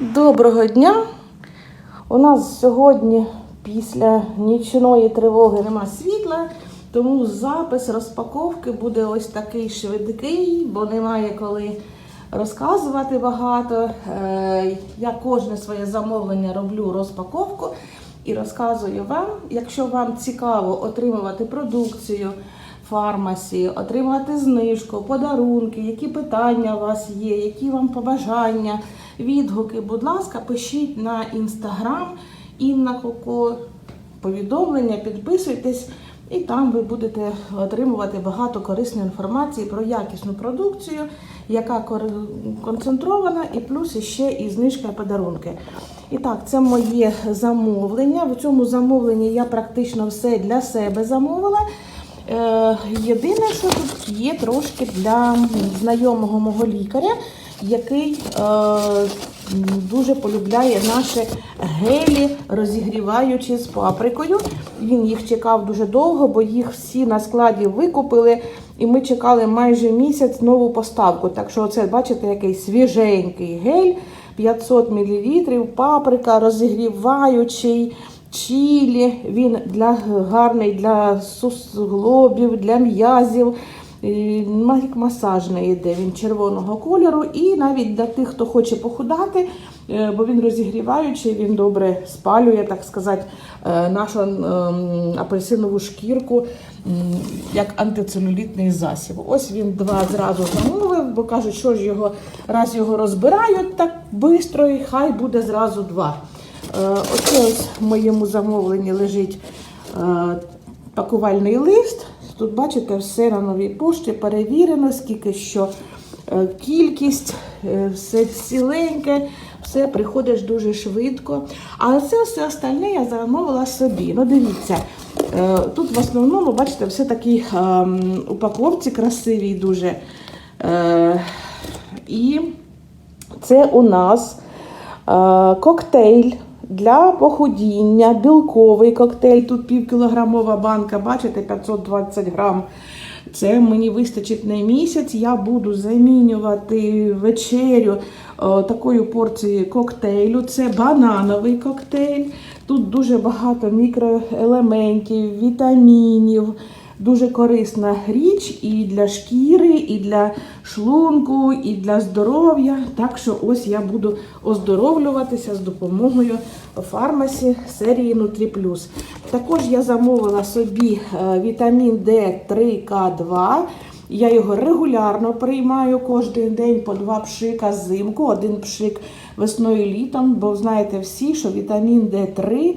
Доброго дня! У нас сьогодні після нічної тривоги нема світла, тому запис розпаковки буде ось такий швидкий, бо немає коли розказувати багато. Е, Я кожне своє замовлення роблю розпаковку і розказую вам. Якщо вам цікаво отримувати продукцію фармасі, отримати знижку, подарунки, які питання у вас є, які вам побажання, відгуки, будь ласка, пишіть на інстаграм Інна Коко повідомлення, підписуйтесь, і там ви будете отримувати багато корисної інформації про якісну продукцію, яка концентрована, і плюс ще і знижка і подарунки. І так, це моє замовлення. В цьому замовленні я практично все для себе замовила. Е, Єдине, що тут є трошки для знайомого мого лікаря, який е, дуже полюбляє наші гелі, розігріваючи з паприкою. Він їх чекав дуже довго, бо їх всі на складі викупили, і ми чекали майже місяць нову поставку. Так що, це, бачите, який свіженький гель, 500 мл, паприка, розігріваючий чілі, він для гарний для суглобів, для м'язів. масажний йде, він червоного кольору, і навіть для тих, хто хоче похудати, е, бо він розігріваючий, він добре спалює, так сказати, е, нашу ем, апельсинову шкірку як антицелюлітний засіб. Ось він два зразу замовив, бо кажуть, що ж його раз його розбирають так швидко, і хай буде зразу два. Е, Оце ось в моєму замовленні лежить е, пакувальний лист. Тут, бачите, все на новій пошті перевірено, скільки що е, кількість, все ціленьке, все приходиш дуже швидко. А це все остальне я замовила собі. Ну, дивіться, тут в основному, бачите, все такі упаковці красиві дуже. І це у нас коктейль для похудіння, білковий коктейль. Тут півкілограмова банка, бачите, 520 грам. Це мені вистачить на місяць. Я буду замінювати вечерю е, такою порцією коктейлю. Це банановий коктейль. Тут дуже багато мікроелементів, вітамінів. Дуже корисна річ і для шкіри, і для шлунку, і для здоров'я. Так що ось я буду оздоровлюватися з допомогою фармасі серії Нутрі Також я замовила собі е, вітамін D3К2. Я його регулярно приймаю кожен день по два пшика взимку, один пшик весною і літом, бо знаєте всі, що вітамін D3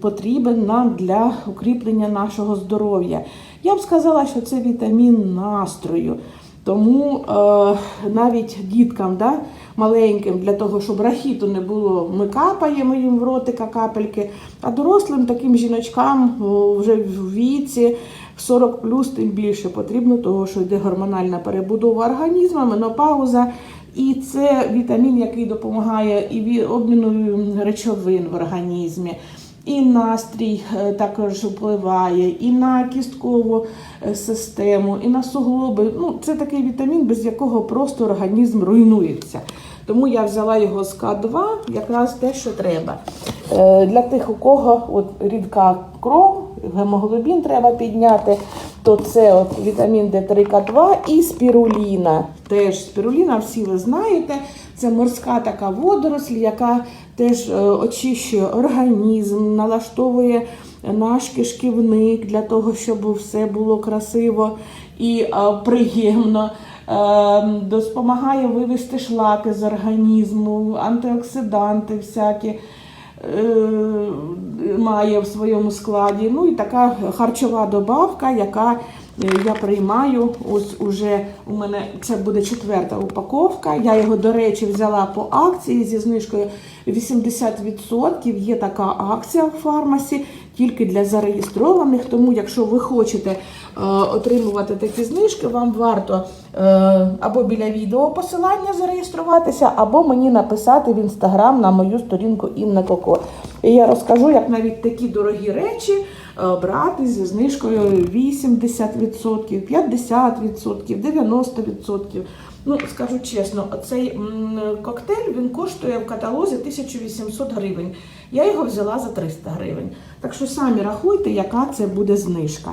потрібен нам для укріплення нашого здоров'я. Я б сказала, що це вітамін настрою. Тому е, навіть діткам да, маленьким, для того, щоб рахіту не було, ми капаємо їм в ротика капельки, а дорослим таким жіночкам вже в віці 40 плюс, тим більше потрібно, того, що йде гормональна перебудова організму, менопауза. І це вітамін, який допомагає і обміну речовин в організмі. І настрій е, також впливає, і на кісткову е, систему, і на суглоби. Ну, це такий вітамін, без якого просто організм руйнується. Тому я взяла його з К2, якраз те, що треба. Е, Для тих, у кого от рідка кров, гемоглобін треба підняти, то це от вітамін D3К2 і спіруліна. Теж спіруліна, всі ви знаєте, це морська така водоросль, яка теж е, очищує організм, налаштовує наш кишківник для того, щоб все було красиво і е, приємно. Е, Допомагає вивести шлаки з організму, антиоксиданти всякі має в своєму складі. Ну і така харчова добавка, яка я приймаю. Ось уже у мене це буде четверта упаковка. Я його, до речі, взяла по акції зі знижкою 80%. Є така акція в фармасі тільки для зареєстрованих. Тому, якщо ви хочете е, отримувати такі знижки, вам варто е, або біля відео посилання зареєструватися, або мені написати в інстаграм на мою сторінку Інна Коко. І я розкажу, як навіть такі дорогі речі е, брати зі знижкою 80%, 50%, 90%. Ну, скажу чесно, цей коктейль він коштує в каталозі 1800 гривень. Я його взяла за 300 гривень. Так що самі рахуйте, яка це буде знижка.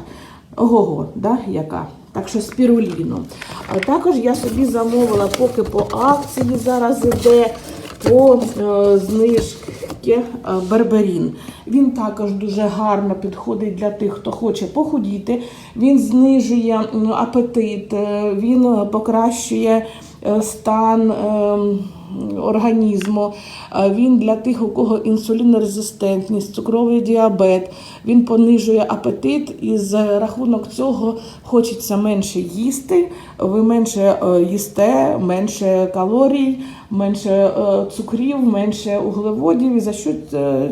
Ого, да, яка? Так що спіруліну. А також я собі замовила, поки по акції зараз іде по е, знижки е, Берберін. Він також дуже гарно підходить для тих, хто хоче похудіти. Він знижує апетит, е, він е, покращує стан. Організму, Е, він для тих, у кого інсулінорезистентність, цукровий діабет, він понижує апетит, і за рахунок цього хочеться менше їсти. Ви менше е, їсте, менше калорій, менше е, цукрів, менше углеводів, і за що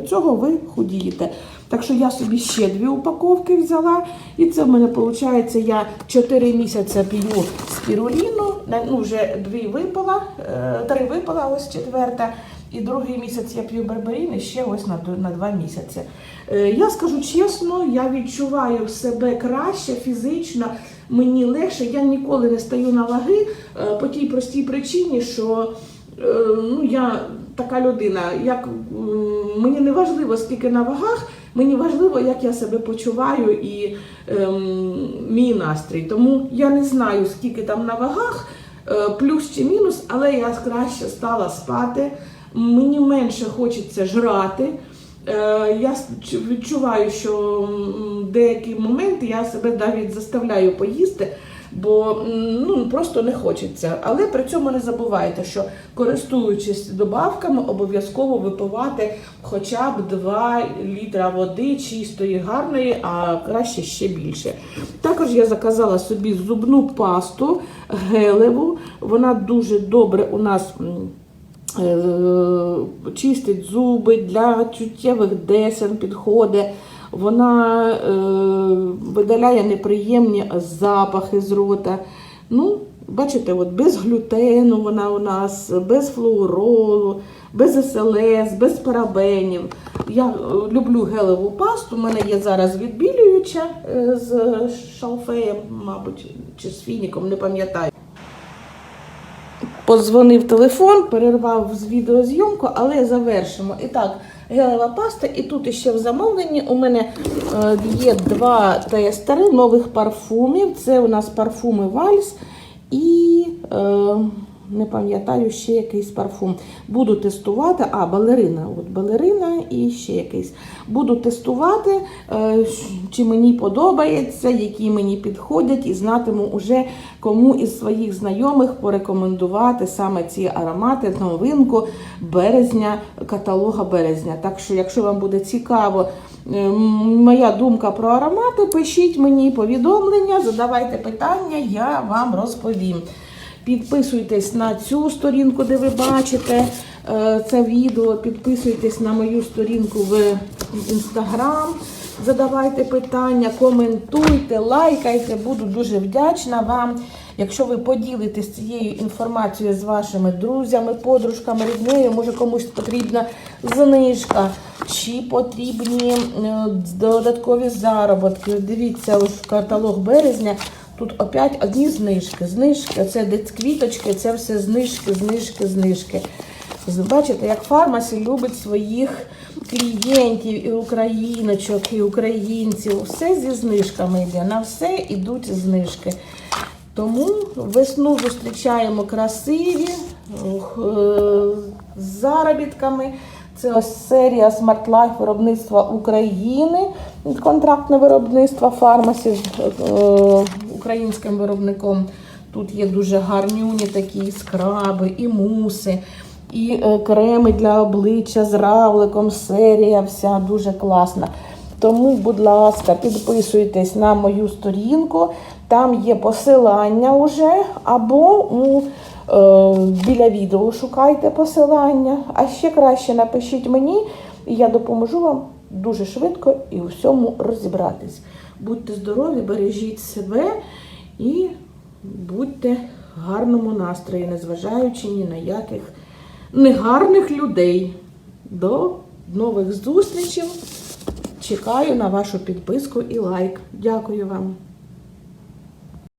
цього ви худієте. Так що я собі ще дві упаковки взяла, і це в мене виходить, я 4 місяці п'ю спіруліну, ну вже дві випила, е, три випила, ось четверта. І другий місяць я п'ю берберін і ще ось на, на два місяці. Е, Я скажу чесно, я відчуваю себе краще фізично, мені легше. Я ніколи не стаю на ваги е, по тій простій причині, що ну, я така людина, як мені не важливо, скільки на вагах, мені важливо, як я себе почуваю і ем, мій настрій. Тому я не знаю, скільки там на вагах, е, плюс чи мінус, але я краще стала спати. Мені менше хочеться жрати. Е, Я відчуваю, що деякі моменти я себе навіть заставляю поїсти, бо ну, просто не хочеться. Але при цьому не забувайте, що користуючись добавками, обов'язково випивати хоча б 2 літра води чистої, гарної, а краще ще більше. Також я заказала собі зубну пасту гелеву. Вона дуже добре у нас. Е, чистить зуби для чуттєвих десен підходить. Вона е, видаляє неприємні запахи з рота. Ну, бачите, от без глютену вона у нас, без флуоролу, без СЛС, без парабенів. Я е, люблю гелеву пасту. У мене є зараз відбілююча е, з шалфеєм, мабуть, чи з фініком, не пам'ятаю. Подзвонив телефон, перервав з відеозйомку, але завершимо. І так, гелева паста, і тут ще в замовленні у мене е, є два тестери нових парфумів. Це у нас парфуми Вальс і е, не пам'ятаю ще якийсь парфум. Буду тестувати, а балерина. От балерина і ще якийсь. Буду тестувати, е, чи мені подобається, які мені підходять, і знатиму уже кому із своїх знайомих порекомендувати саме ці аромати, новинку березня, каталога березня. Так що, якщо вам буде цікаво е, моя думка про аромати, пишіть мені повідомлення, задавайте питання, я вам розповім. Підписуйтесь на цю сторінку, де ви бачите е, це відео. Підписуйтесь на мою сторінку в інстаграм. Задавайте питання, коментуйте, лайкайте. Буду дуже вдячна вам. Якщо ви поділитесь цією інформацією з вашими друзями, подружками, ріднею, може комусь потрібна знижка, чи потрібні е, додаткові заробітки. Дивіться, ось каталог березня. Тут опять одні знижки. Знижки, це квіточки, це все знижки, знижки, знижки. Бачите, як фармасі любить своїх клієнтів, і україночок, і українців. Все зі знижками йде. На все йдуть знижки. Тому весну зустрічаємо красиві е, з заробітками. Це ось серія Smart Life виробництва України, контрактне виробництво фармасі з е, українським виробником. Тут є дуже гарнюні такі скраби і муси, і е, креми для обличчя з равликом. Серія вся дуже класна. Тому, будь ласка, підписуйтесь на мою сторінку. Там є посилання вже, або у, біля відео шукайте посилання. А ще краще напишіть мені, і я допоможу вам дуже швидко і у всьому розібратись. Будьте здорові, бережіть себе і будьте в гарному настрої, незважаючи ні на яких негарних людей. До нових зустрічей! Чекаю на вашу підписку і лайк. Дякую вам.